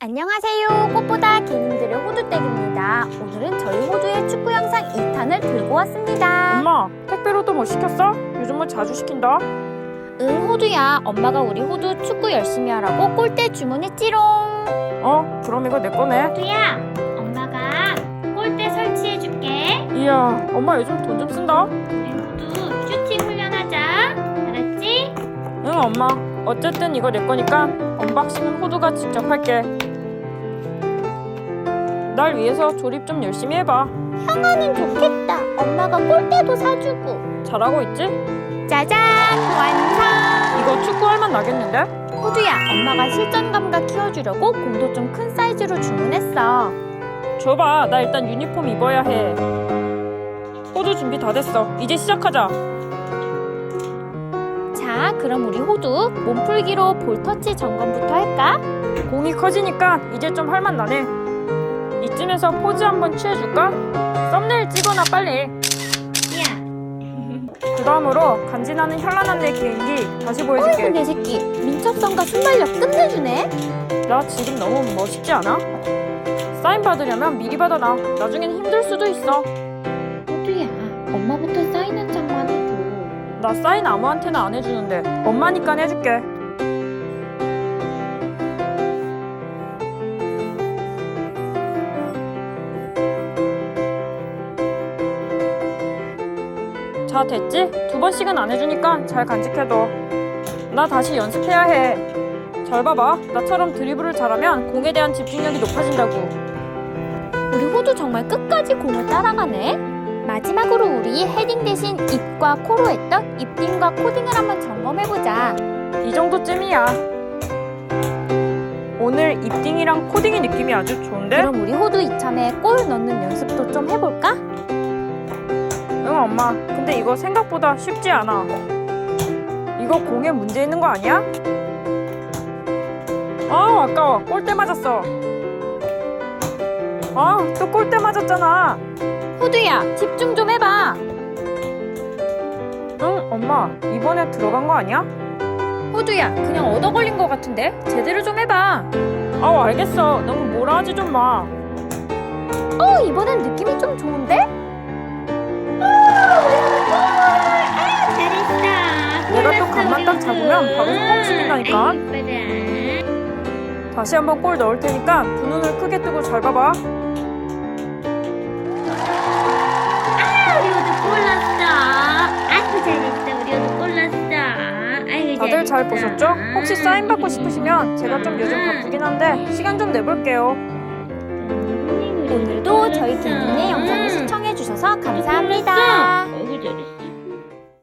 안녕하세요. 꽃보다 개님들의 호두댁입니다. 오늘은 저희 호두의 축구 영상 2탄을 들고 왔습니다. 엄마, 택배로 또 뭐 시켰어? 요즘은 자주 시킨다. 응, 호두야. 엄마가 우리 호두 축구 열심히 하라고 골대 주문했지롱. 어, 그럼 이거 내 거네. 호두야, 엄마가 골대 설치해줄게. 이야, 엄마 요즘 돈 좀 쓴다. 우리 호두 슈팅 훈련하자. 알았지? 응, 엄마. 어쨌든 이거 내 거니까 언박싱은 호두가 직접 할게. 날 위해서 조립 좀 열심히 해봐. 형아는 좋겠다. 엄마가 골대도 사주고. 잘하고 있지? 짜잔! 완성! 이거 축구할 만 나겠는데? 호두야, 엄마가 실전 감각 키워주려고 공도 좀 큰 사이즈로 주문했어. 줘봐, 나 일단 유니폼 입어야 해. 호두 준비 다 됐어. 이제 시작하자. 자, 그럼 우리 호두 몸풀기로 볼 터치 점검부터 할까? 공이 커지니까 이제 좀 할만 나네. 이쯤에서 포즈 한번 취해줄까? 썸네일 찍어놔 빨리. 야, 그 다음으로 간지나는 현란한 내 개인기 다시 어이구 보여줄게. 내 새끼 민첩성과 순발력 끝내주네. 나 지금 너무 멋있지 않아? 사인 받으려면 미리 받아놔. 나중엔 힘들 수도 있어. 호두야, 엄마부터 사인 한 장만 해줘. 나 사인 아무한테나 안 해주는데 엄마니까 해줄게. 자 됐지? 두 번씩은 안 해주니까 잘 간직해둬. 나 다시 연습해야 해. 잘 봐봐. 나처럼 드리블을 잘하면 공에 대한 집중력이 높아진다고. 우리 호두 정말 끝까지 공을 따라가네. 마지막으로 우리 헤딩 대신 입과 코로 했던 입딩과 코딩을 한번 점검해보자. 이 정도쯤이야. 오늘 입딩이랑 코딩의 느낌이 아주 좋은데? 그럼 우리 호두 이참에 골 넣는 연습도 좀 해볼까? 응 엄마 근데 이거 생각보다 쉽지 않아 이거 공에 문제 있는 거 아니야? 아 아까워 골대 맞았어 아또 골대 맞았잖아 호두야, 집중 좀 해봐. 응 엄마 이번에 들어간 거 아니야? 호두야, 그냥 얻어 걸린 것 같은데? 제대로 좀 해봐. 아우 알겠어 너무 뭐라 하지 좀마 어, 이번엔 느낌이 좀 좋은데? 잡으면 바로 성공시킨다니까. 다시 한번 골 넣을 테니까 두 눈을 크게 뜨고 잘 봐봐. 아이고 다들 잘. 보셨죠? 혹시 사인 받고 싶으시면 제가 좀 요즘 바쁘긴 한데 시간 좀 내볼게요. 오늘도 저희 개인의 영상을 시청해주셔서 감사합니다.